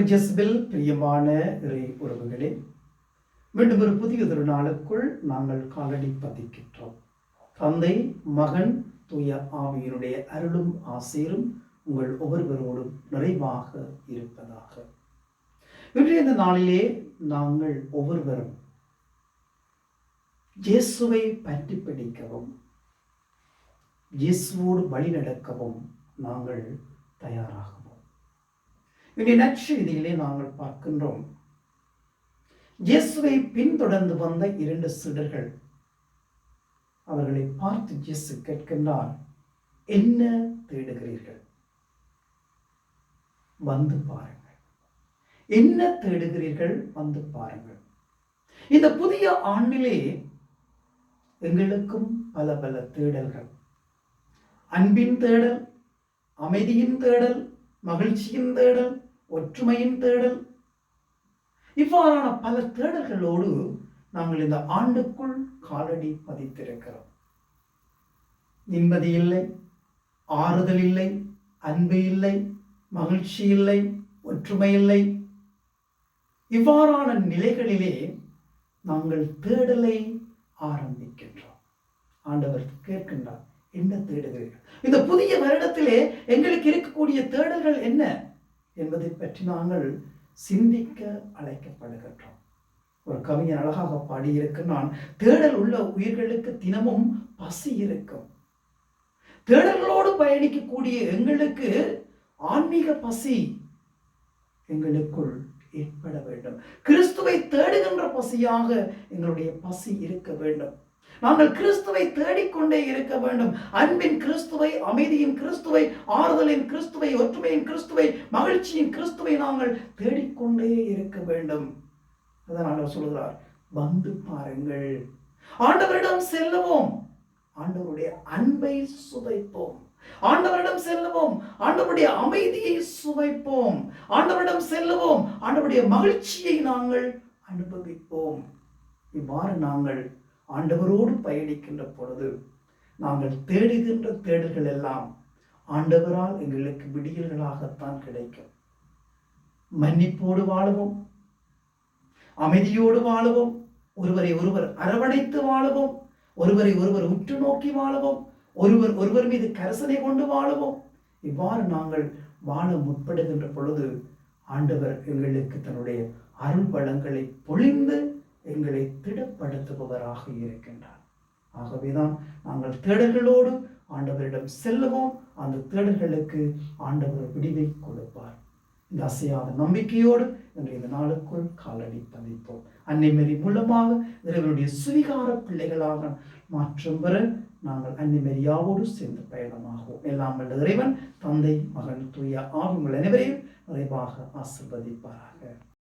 ஜெஸ்பில் பிரியமான இறை உறவுகளே மீண்டும் ஒரு புதிய ஒரு நாளுக்குள் நாங்கள் காலடி பதிக்கின்றோம். தந்தை மகன் தூய ஆவியினுடைய அருளும் ஆசீரும் உங்கள் ஒவ்வொருவரோடும் நிறைவாக இருப்பதாக. இன்றைய இந்த நாளிலே நாங்கள் ஒவ்வொருவரும் இயேசுவை பற்றி பிடிக்கவும் இயேசுவோடு வழி நடக்கவும் நாங்கள் தயாராகவும். இன்றைய நற்செய்தியிலே நாங்கள் பார்க்கின்றோம். இயேசுவை பின்தொடர்ந்து வந்த இரண்டு சிடர்கள். அவர்களை பார்த்து இயேசு கேட்கின்றார் என்ன தேடுகிறீர்கள்? வந்து பாருங்கள். என்ன தேடுகிறீர்கள்? வந்து பாருங்கள். இந்த புதிய ஆண்டிலே எங்களுக்கும் பல பல தேடல்கள். அன்பின் தேடல் அமைதியின் தேடல் மகிழ்ச்சியின் தேடல் ஒற்றுமையின் தேடல். இவ்வாறான பல தேடல்களோடு நாங்கள் இந்த ஆண்டுக்குள் காலடி பதித்திருக்கிறோம். நிம்மதி இல்லை ஆறுதல் இல்லை அன்பு இல்லை மகிழ்ச்சி இல்லை ஒற்றுமை இல்லை. இவ்வாறான நிலைகளிலே நாங்கள் தேடலை ஆரம்பிக்கின்றோம். ஆண்டவர் கேட்கின்றார் என்ன தேடுகிறீர்கள்? இந்த புதிய வருடத்திலே எங்களுக்கு இருக்கக்கூடிய தேடல்கள் என்ன? என்பதை பற்றி நாங்கள் சிந்திக்க அழைக்கப்படுகின்றோம். ஒரு கவிஞன் அழகாக பாடியிருக்கிறான் தேடல் உள்ள உயிர்களுக்கு தினமும் பசி இருக்கும். தேடல்களோடு பயணிக்கக்கூடிய எங்களுக்கு ஆன்மீக பசி எங்களுக்குள் ஏற்பட வேண்டும். கிறிஸ்துவை தேடுகின்ற பசியாக எங்களுடைய பசி இருக்க வேண்டும். நாங்கள் கிறிஸ்துவை தேடிக்கொண்டே இருக்க வேண்டும். அன்பின் கிறிஸ்துவை அமைதியின் கிறிஸ்துவை ஆறுதலின் கிறிஸ்துவை ஒற்றுமையின் கிறிஸ்துவை மகிழ்ச்சியின் கிறிஸ்துவை நாங்கள் தேடிக்கொண்டே இருக்க வேண்டும். அதனால் சொல்கிறார் வந்து பாருங்கள். ஆண்டவரிடம் செல்லுவோம். ஆண்டவருடைய அன்பை சுவைப்போம். ஆண்டவரிடம் செல்லுவோம். ஆண்டவருடைய அமைதியை சுவைப்போம். ஆண்டவரிடம் செல்லுவோம். ஆண்டவருடைய மகிழ்ச்சியை நாங்கள் அனுபவிப்போம். இவ்வாறு நாங்கள் ஆண்டவரோடு பயணிக்கின்ற பொழுது நாங்கள் தேடுகின்ற தேடல்கள் எல்லாம் ஆண்டவரால் எங்களுக்கு விடியல்களாகத்தான் கிடைக்கும். மன்னிப்போடு வாழவும். அமைதியோடு வாழுவோம். ஒருவரை ஒருவர் அரவணைத்து வாழவும். ஒருவரை ஒருவர் உற்று நோக்கி வாழவும். ஒருவர் ஒருவர் மீது கரசனை கொண்டு வாழவும். இவ்வாறு நாங்கள் வாழ முற்படுகின்ற பொழுது ஆண்டவர் எங்களுக்கு தன்னுடைய அருள் வளங்களை பொழிந்து எங்களை திடப்படுத்துபவராக இருக்கின்றார். ஆகவேதான் நாங்கள் தேடல்களோடு ஆண்டவரிடம் செல்லுவோம். அந்த தேடல்களுக்கு ஆண்டவர் விடிவை கொடுப்பார். இந்த அசையாத நம்பிக்கையோடு என்று இந்த நாளுக்குள் காலடி பதிப்போம் அன்னை மாரி மூலமாக இறைவனுடைய சுவிகார பிள்ளைகளாக மாற்றம் பெற நாங்கள் அன்னிமரியாவோடு சேர்ந்து பயணமாகுவோம். எல்லாம் வல்ல இறைவன் தந்தை மகன் தூய ஆகும் அனைவரையும் நிறைவாக ஆசிர்வதிப்பாராக.